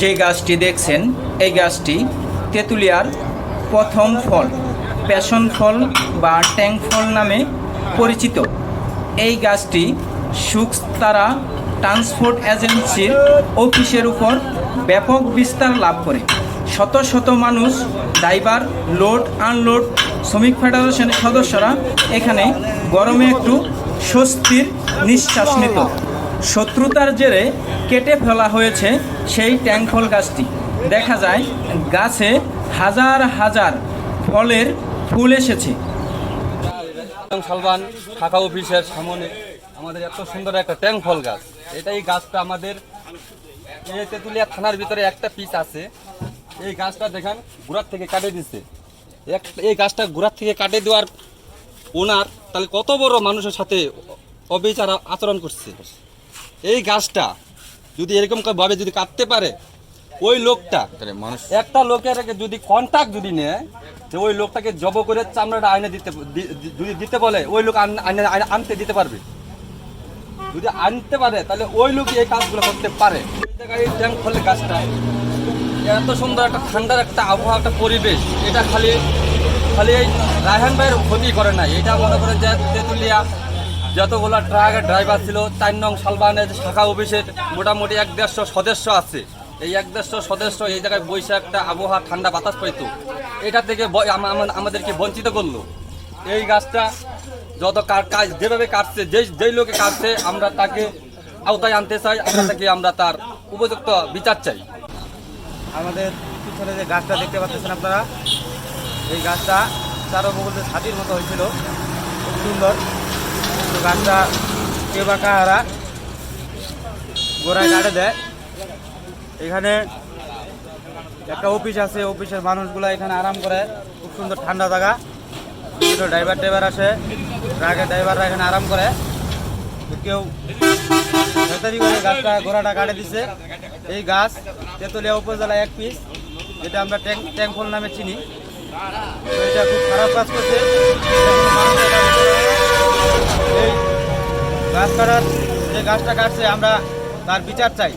যে গাছটি দেখছেন, এই গাছটি তেঁতুলিয়ার প্রথম ফল, প্যাশন ফল বা ট্যাং ফল নামে পরিচিত। এই গাছটি সুখতারা ট্রান্সপোর্ট এজেন্সির অফিসের উপর ব্যাপক বিস্তার লাভ করে। শত শত মানুষ, ড্রাইভার, লোড, আনলোড, শ্রমিক ফেডারেশনের সদস্যরা এখানে গরমে একটু স্বস্তির নিঃশ্বাস নিত। শত্রুতার জেরে কেটে ফেলা হয়েছে সেই ট্যাংফল গাছটি। দেখা যায়, গাছে হাজার হাজার ফলের ফুল এসেছে। সালবান শাখা অফিসের সামনে আমাদের এত সুন্দর একটা ট্যাং ফল গাছ। এটা এই গাছটা আমাদের এই তেঁতুলিয়া থানার ভিতরে একটা পিস আছে। এই গাছটা দেখেন, গুড়ার থেকে কাটে দিচ্ছে এক- এই গাছটা গুড়ার থেকে কাটে দেওয়ার ওনার তাহলে কত বড় মানুষের সাথে অবিচার আচরণ করছে? এই গাছটা যদি এরকম ভাবে যদি কাটতে পারে ওই লোকটা মানুষ একটা লোকের যদি কন্টাক্ট যদি নেয় যে ওই লোকটাকে জব করে চামড়াটা আইনে দিতে যদি দিতে বলে ওই লোক আনতে দিতে পারবে। যদি আনতে পারে তাহলে ওই লোক এই কাজগুলো করতে পারে। এই ট্যাঙ্ক ফলে গাছটা। এত সুন্দর একটা ঠান্ডার একটা আবহাওয়া একটা পরিবেশ। এটা খালি খালি এই রায়হান ভাইয়ের ক্ষতি করে না এটা মনে করেন যে তেঁতুলিয়া যতগুলো ট্রাকের ড্রাইভার ছিল, চার নং সালবানের শাখা অফিসের মোটামুটি এক দেড়শো সদস্য আছে। এই এক দেড়শো সদস্য এই জায়গায় বৈশাখ একটা আবহাওয়া ঠান্ডা বাতাস পাইতো। এটা থেকে আমাদেরকে বঞ্চিত করল। এই গাছটা যত কাজ যেভাবে কাটছে যেই যেই লোকে কাটছে, আমরা তাকে আওতায় আনতে চাই, আমরা তাকে আমরা তার উপযুক্ত বিচার চাই। আমাদের পিছনে যে গাছটা দেখতে পাচ্ছেন আপনারা, এই গাছটা চারো বগলে ছাতির মতো হয়েছিল। খুব সুন্দর। তো গাছটা কে বা কাহারা গোড়ায় কাটে দেয় এখানে একটা অফিস আছে অফিসের মানুষগুলো এখানে আরাম করে খুব সুন্দর ঠান্ডা জায়গা বিভিন্ন ড্রাইভার ড্রাইভার আসে ট্রাকের ড্রাইভাররা এখানে আরাম করে কেউ তাড়াতাড়ি করে গাছটা গোড়াটা কাটে দিছে এই গাছ তেতুলিয়া উপজেলায় এক পিস যেটা আমরা ট্যাঙ্ক ট্যাঙ্কফল নামে চিনি এটা খুব খারাপ কাজ করছে এই গাছ কাটার যে গাছটা কাটছে, আমরা তার বিচার চাই।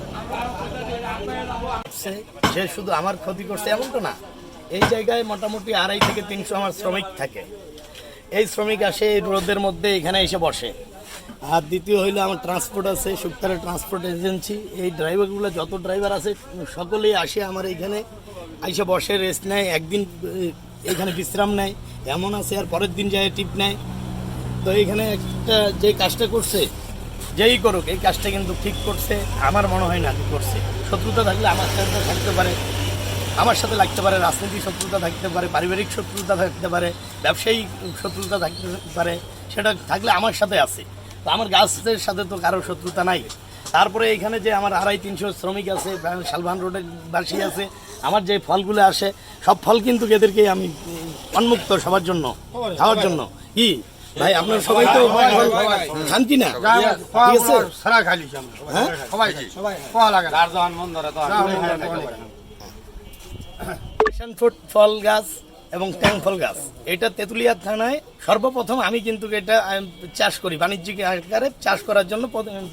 সে শুধু আমার ক্ষতি করছে এমন তো না। এই জায়গায় মোটামুটি আড়াই থেকে তিনশো আমার শ্রমিক থাকে। এই শ্রমিক আসে এই রোদের মধ্যে এখানে এসে বসে। আর দ্বিতীয় হইল আমার ট্রান্সপোর্ট আছে, সুক্তারা ট্রান্সপোর্ট এজেন্সি এই ড্রাইভারগুলো যত ড্রাইভার আছে, সকলেই আসে আমার এইখানে এসে বসে রেস্ট নেয়। একদিন এখানে বিশ্রাম নেয়। এমন আছে, আর পরের দিন যায় টিপ নেয়। তো এখানে একটা যে কাজটা করছে, যেই করুক, এই কাজটা কিন্তু ঠিক করছে। আমার মনে হয় না করছে। শত্রুতা থাকলে আমার সাথে থাকতে পারে। আমার সাথে লাগতে পারে রাজনৈতিক শত্রুতা থাকতে পারে, পারিবারিক শত্রুতা থাকতে পারে ব্যবসায়িক শত্রুতা থাকতে পারে, সেটা থাকলে আমার সাথে আছে। তো আমার গাছের সাথে তো কারও শত্রুতা নাই। তারপরে এখানে যে আমার আড়াই তিনশো শ্রমিক আছে শালভান রোডের বাসী আছে, আমার যে ফলগুলো আসে, সব ফল কিন্তু এদেরকে আমি উন্মুক্ত সবার জন্য, খাওয়ার জন্য। কি? ভাই আপনার সবাই তো খান কি না? ঠিক আছে? হ্যাঁ? প্যাশন ফ্রুট ফল গাছ এবং ট্যাং ফল গাছ। এটা তেঁতুলিয়া থানায় সর্বপ্রথম আমি কিন্তু এটা চাষ করি। বাণিজ্যিক আকারে চাষ করার জন্য প্রথমে-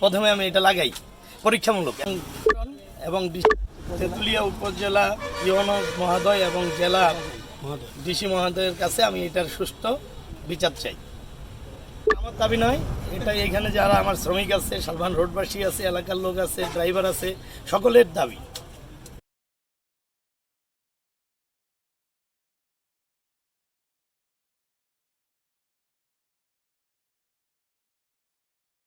প্রথমে আমি এটা লাগাই পরীক্ষামূলক। এবং তেঁতুলিয়া উপজেলা ইউনো মহোদয় এবং জেলা ডিসি মহোদয়ের কাছে আমি এটার সুস্থ বিচার চাই। আমার দাবি নয়, এটা এখানে যারা আমার শ্রমিক আছে, সালমান রোডবাসী আছে, এলাকার লোক আছে, ড্রাইভার আছে, সকলের দাবি।